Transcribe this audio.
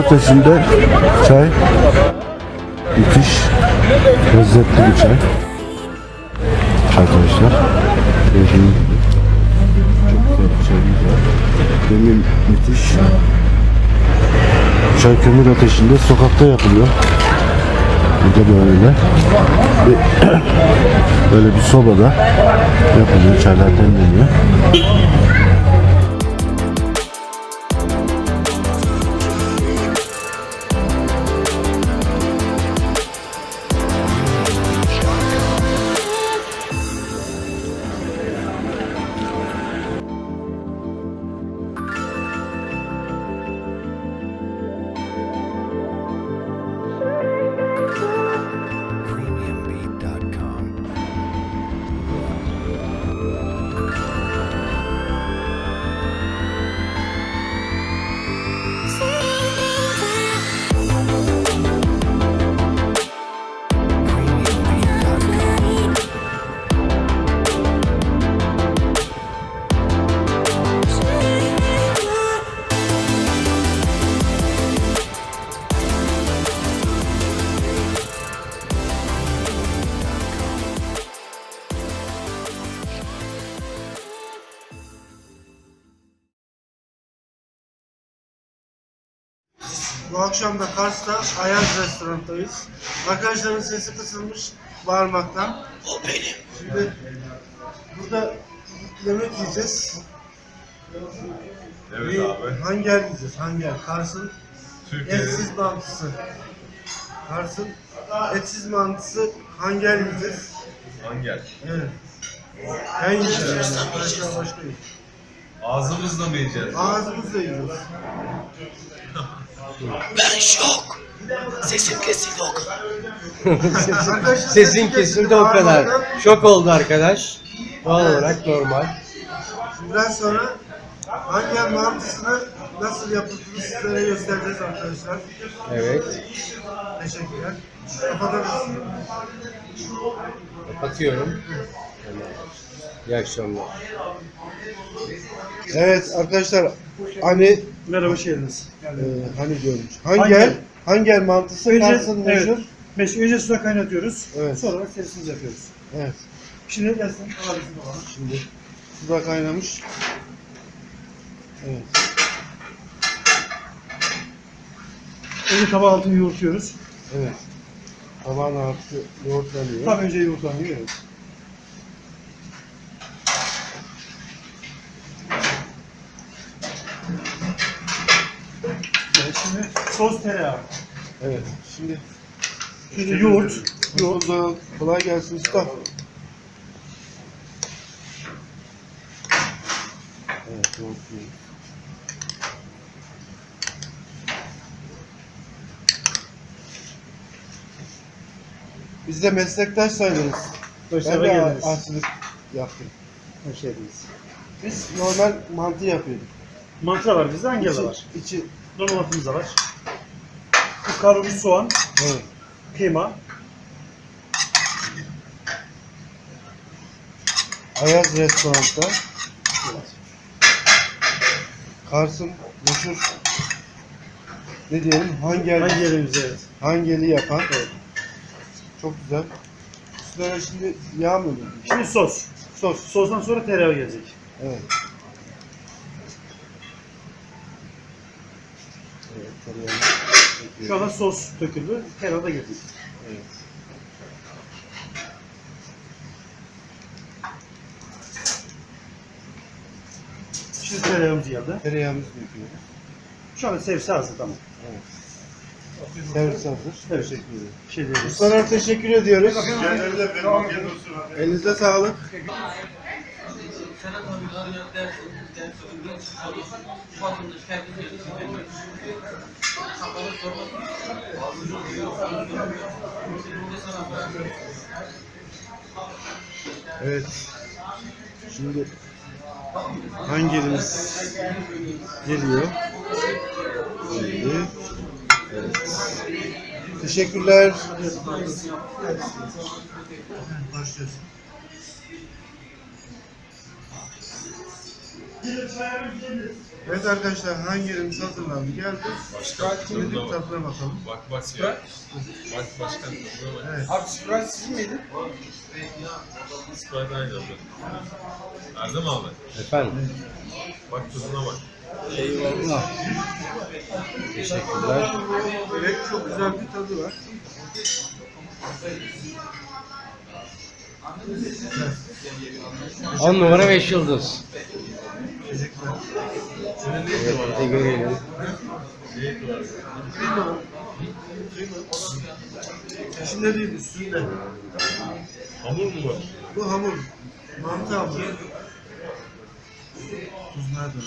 kömür ateşinde çay. Müthiş. Lezzetli bir çay. Arkadaşlar. Gördüğünüz gibi. Çok güzel bir çayımız var. Demin müthiş. Çay kömür ateşinde sokakta yapılıyor. Burada böyle bir, böyle bir sobada yapılıyor. Çaylar demleniyor. Bu akşam da Kars'ta Ayaz restorandayız. Arkadaşların sesi kısılmış bağırmaktan. O benim. Şimdi burada yemek yiyeceğiz. Evet Bir abi. Hanger yiyeceğiz. Hanger. Kars'ın etsiz mantısı. Kars'ın etsiz mantısı hanger yiyeceğiz. Angel. Evet. Ben yiyeceğim. Arkadaşlar başka yok. Ağzımızla mı yiyeceğiz? Ağzımızla yiyeceğiz. Arkadaşlar Sesin kesildi o kadar. Şok oldu arkadaş. Doğal olarak normal. Biraz sonra hanger mantısını nasıl yapıldığını sizlere göstereceğiz arkadaşlar. Evet. Teşekkürler. Kapatabilirsiniz. Kapatıyorum. İyi akşamlar. Evet arkadaşlar hani Merhaba, hoş geldiniz. e, hani diyormuş. Hanger, Hanger. hanger mantısı Önce, Kars'ın evet, meşhur. Önce suda kaynatıyoruz. Evet. Sonra servisimizi yapıyoruz. Evet. Şimdi gelsin, alabilirsin bakalım. Şimdi suda kaynamış. Evet. Önce tabağı altını yoğurtuyoruz. Evet. Tabağın altı yoğurtlanıyor. Tabii önce yoğurtlanıyor, evet. Evet, şimdi sos tereyağı. Evet. Şimdi Şimdi yoğurt. yoğurt da kolay gelsin usta. Evet yoğurt Biz de meslektaş sayılırız. Hoş Ben de geldiniz. aşçılık yaptım. Hoş geldiniz. Biz normal mantı yapıyorduk. Mantı da var bizde, hangi İçi, var? içi, Normal mantımız da var. Bu kavrulmuş soğan, evet. kıyma, Ayaz restoranda Kars'ın meşhur ne diyelim hangel, hangi yerimiz evet. hangeli yapan çok güzel. Üstüne şimdi yağ mı döküyor? Şimdi sos. Sos. Sosdan sonra tereyağı gelecek. Evet. Evet, tereyağını Şu anda sos döküldü, tereyağı da gelecek. Evet. Şimdi tereyağımız geldi. Tereyağımızı döküyoruz. Şu anda servise hazır tamam. Servis hazır. Teşekkür ederim. Şey. Ustalar teşekkür ediyoruz. Elinize sağlık. Evet. Şimdi hangi elimiz geliyor? Geldi. Teşekkürler. Başlıyoruz. Evet arkadaşlar hangilerimiz hazırlandı geldi. Başka Şimdi tadına bakalım. Bak bak ya. Bak başkan tadına bak. Evet. Abi Sprite sizin miydi? Sprite aynı adı. Erdem abi. Efendim. Bak tadına bak. Eyvallah. Teşekkürler. Evet çok güzel bir tadı var. On numara 5 yıldız. Evet, de görelim. İçinde değil üstünde. Hamur mu var? Bu hamur. Mantı hamuru. Tuz nerede?